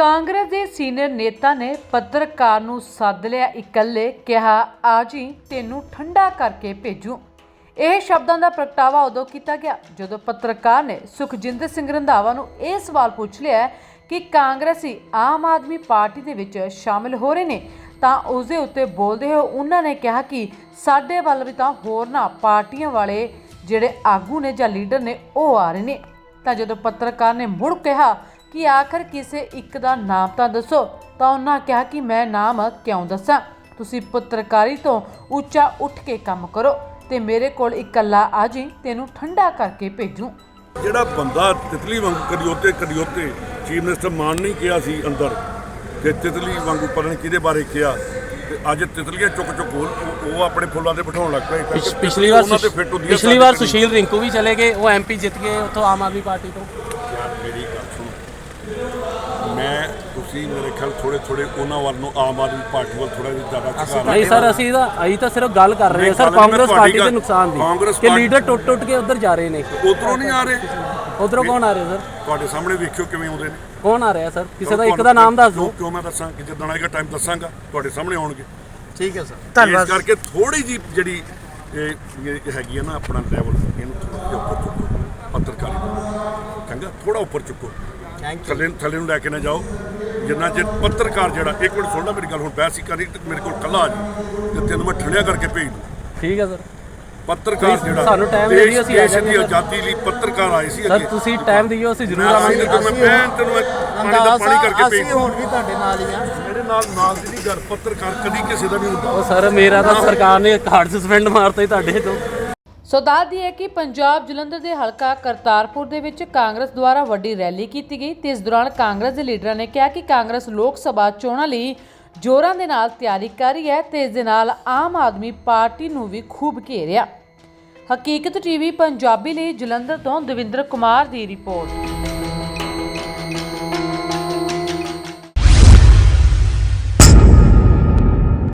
ਕਾਂਗਰਸ ਦੇ ਸੀਨੀਅਰ ਨੇਤਾ ਨੇ ਪੱਤਰਕਾਰ ਨੂੰ ਸੱਦ ਲਿਆ ਇਕੱਲੇ, ਕਿਹਾ ਆ ਜੀ, ਤੈਨੂੰ ਠੰਡਾ ਕਰਕੇ ਭੇਜੂ। ਇਹ ਸ਼ਬਦਾਂ ਦਾ ਪ੍ਰਗਟਾਵਾ ਉਦੋਂ ਕੀਤਾ ਗਿਆ ਜਦੋਂ ਪੱਤਰਕਾਰ ਨੇ ਸੁਖਜਿੰਦਰ ਸਿੰਘ ਰੰਧਾਵਾ ਨੂੰ ਇਹ ਸਵਾਲ ਪੁੱਛ ਲਿਆ ਕਿ ਕਾਂਗਰਸੀ ਆਮ ਆਦਮੀ ਪਾਰਟੀ ਦੇ ਵਿੱਚ ਸ਼ਾਮਿਲ ਹੋ ਰਹੇ ਨੇ ਤਾਂ ਉਸ ਦੇ ਉੱਤੇ ਬੋਲਦੇ ਹੋਏ ਉਹਨਾਂ ਨੇ ਕਿਹਾ ਕਿ ਸਾਡੇ ਵੱਲ ਵੀ ਤਾਂ ਹੋਰ ਨਾ ਪਾਰਟੀਆਂ ਵਾਲੇ ਜਿਹੜੇ ਆਗੂ ਨੇ ਜਾਂ ਲੀਡਰ ਨੇ ਉਹ ਆ ਰਹੇ ਨੇ। ਤਾਂ ਜਦੋਂ ਪੱਤਰਕਾਰ ਨੇ ਮੁੜ ਕਿਹਾ ਕਿ ਆਖਰ ਕਿਸੇ ਇੱਕ ਦਾ ਨਾਮ ਤਾਂ ਦੱਸੋ? ਤਾਂ ਉਹਨਾਂ ਕਿਹਾ ਕਿ ਮੈਂ ਨਾਮ ਕਿਉਂ ਦੱਸਾਂ? ਤੁਸੀਂ ਪੱਤਰਕਾਰੀ ਤੋਂ ਉੱਚਾ ਉੱਠ ਕੇ ਕੰਮ ਕਰੋ ਤੇ ਮੇਰੇ ਕੋਲ ਇਕੱਲਾ ਆ ਜੀ ਤੈਨੂੰ ਠੰਡਾ ਕਰਕੇ ਭੇਜੂ। ਜਿਹੜਾ ਬੰਦਾ ਤਿਤਲੀ ਵਾਂਗੂ ਕਦੀ ਉੱਤੇ ਚੀਫ ਮਿਨਿਸਟਰ ਮਾਨ ਨਹੀਂ ਕਿਹਾ ਸੀ ਅੰਦਰ ਕਿ ਤਿਤਲੀ ਵਾਂਗੂ ਪਤਾ ਨਹੀਂ ਕਿਹਦੇ ਬਾਰੇ ਕਿਹਾ? ਤੇ ਅੱਜ ਤਿਤਲੀਆਂ ਚੁੱਕ ਚੁੱਕ ਉਹ ਉਹ ਆਪਣੇ ਫੁੱਲਾਂ ਤੇ ਬਿਠਾਉਣ ਲੱਗ ਪਏ। ਪਿਛਲੀ ਵਾਰ ਪਿਛਲੀ ਵਾਰ। ਸੁਸ਼ੀਲ ਰਿੰਕੂ ਵੀ ਚਲੇ ਗਏ ਉਹ ਐਮਪੀ ਜਿੱਤ ਗਏ ਉੱਥੋਂ ਆਮ ਆਦਮੀ ਪਾਰਟੀ ਤੋਂ। ਮੈਂ ਤੁਸੀਂ ਮੇਰੇ ਖਿਆਲ ਥੋੜੇ ਥੋੜੇ ਉਹਨਾਂ ਵੱਲ ਨੂੰ ਆਮ ਆਦਮੀ ਪਾਰਟੀ ਵੱਲ ਥੋੜਾ ਜਿਹਾ ਜ਼ਿਆਦਾ ਝੁਕਾਅ ਨਹੀਂ ਸਰ ਅਸੀਂ ਤਾਂ ਅਸੀਂ ਤਾਂ ਸਿਰਫ ਗੱਲ ਕਰ ਰਹੇ ਹਾਂ ਸਰ ਕਾਂਗਰਸ ਪਾਰਟੀ ਦੇ ਨੁਕਸਾਨ ਦੀ। ਕਿ ਲੀਡਰ ਟੁੱਟ ਟੁੱਟ ਕੇ ਉੱਧਰ ਜਾ ਰਹੇ ਨੇ। ਉਧਰੋਂ ਨਹੀਂ ਆ ਰਹੇ। ਉਧਰੋਂ ਕੌਣ ਆ ਰਿਹਾ ਸਰ? ਤੁਹਾਡੇ ਸਾਹਮਣੇ ਵੇਖਿਓ ਕਿਵੇਂ ਆਉਂਦੇ ਨੇ। ਕੌਣ ਆ ਰਿਹਾ ਸਰ? ਕਿਸੇ ਦਾ ਇੱਕ ਦਾ ਨਾਮ ਦੱਸ ਕਿਉਂ- ਦਿਓ। ਕਿਉਂ ਮੈਂ ਦੱਸਾਂ ਕਿ ਜਦੋਂ ਆਏਗਾ ਟਾਈਮ ਦੱਸਾਂਗਾ ਤੁਹਾਡੇ ਸਾਹਮਣੇ ਆਉਣਗੇ। ਠੀਕ ਹੈ ਸਰ। ਇਸ ਕਰਕੇ ਥੋੜੀ ਜੀ ਜਿਹੜੀ ਇਹ ਹੈਗੀ ਹੈ ਨਾ ਆਪਣਾ ਲੈਵਲ ਇਹਨੂੰ ਜਿਹਾ ਉੱਪਰ ਚੁੱਕੋ। ਪੱਤਰਕਾਰੀ। ਚੰਗਾ ਥੋੜਾ ਉੱਪਰ ਚੁੱਕੋ। ਥੱਲੇ ਥੱਲੇ ਨੂੰ ਲੈ ਕੇ ਨਾ ਜਾਓ। ਜਿੰਨਾ ਚਿਰ ਪੱਤਰਕਾਰ ਜਿਹੜਾ ਇੱਕ ਮਿੰਟ ਸੁਣ ਲੈ ਮੇਰੀ ਗੱਲ ਹੁਣ ਬਹਿਸ ਹੀ ਕਰਨੀ ਤੇ ਮੇਰੇ ਕੋਲ ਕੱਲਾ ਆ ਜੀ ਤੇ ਤੈਨੂੰ ਮੈਂ ਠੰਡਿਆ ਕਰਕੇ ਭੇਜ ਦੂੰ। ਠੀਕ ਹੈ ਸਰ। ਪੱਤਰਕਾਰ ਜਿਹੜਾ ਸਾਨੂੰ ਦੇਸ਼- ਦਿਓ, ਅਸੀਂ ਦੇਸ਼ ਦੀ। ਆਜ਼ਾਦੀ ਲਈ ਪੱਤਰਕਾਰ ਆਏ ਸੀ ਸਰ ਤੁਸੀਂ ਟਾਈਮ ਦਿਓ ਅਸੀਂ ਜ਼ਰੂਰ ਆਵਾਂਗੇ। ਮੈਂ ਮੈਂ ਤੈਨੂੰ ਪਾਣੀ ਦਾ ਪਾਣੀ ਕਰਕੇ ਭੇਜ ਅਸੀਂ ਹੁਣ ਵੀ ਤੁਹਾਡੇ ਨਾਲ ਹੀ ਆ। ਮੇਰੇ ਨਾਲ ਨਾਲ ਦੀ ਨਹੀਂ ਗੱਲ ਪੱਤਰਕਾਰ ਕਦੀ ਕਿਸੇ ਦਾ ਨਹੀਂ ਹੁੰਦਾ। ਉਹ ਸਰ ਮੇਰਾ ਤਾਂ ਸਰਕਾਰ ਨੇ ਕਾਰਡ ਸਸਪੈਂਡ ਮਾਰਤਾ ਹੀ ਤੁਹਾਡੇ ਤੋਂ। ਸੋ ਦੱਸਦੀ ਹੈ ਕਿ ਪੰਜਾਬ ਜਲੰਧਰ ਦੇ ਹਲਕਾ ਕਰਤਾਰਪੁਰ ਦੇ ਵਿੱਚ ਕਾਂਗਰਸ ਦੁਆਰਾ ਵੱਡੀ ਰੈਲੀ ਕੀਤੀ ਗਈ ਤੇ ਇਸ ਦੌਰਾਨ ਕਾਂਗਰਸ ਦੇ ਲੀਡਰਾਂ ਨੇ ਕਿਹਾ ਕਿ ਕਾਂਗਰਸ ਲੋਕ ਸਭਾ ਚੋਣਾਂ ਲਈ ਜ਼ੋਰਾਂ ਦੇ ਨਾਲ ਤਿਆਰੀ ਕਰ ਰਹੀ ਹੈ ਤੇ ਇਸ ਦੇ ਨਾਲ ਆਮ ਆਦਮੀ ਪਾਰਟੀ ਨੂੰ ਵੀ ਖੂਬ ਘੇਰਿਆ। ਹਕੀਕਤ ਟੀਵੀ ਪੰਜਾਬੀ ਲਈ ਜਲੰਧਰ ਤੋਂ ਦਵਿੰਦਰ ਕੁਮਾਰ ਦੀ ਰਿਪੋਰਟ।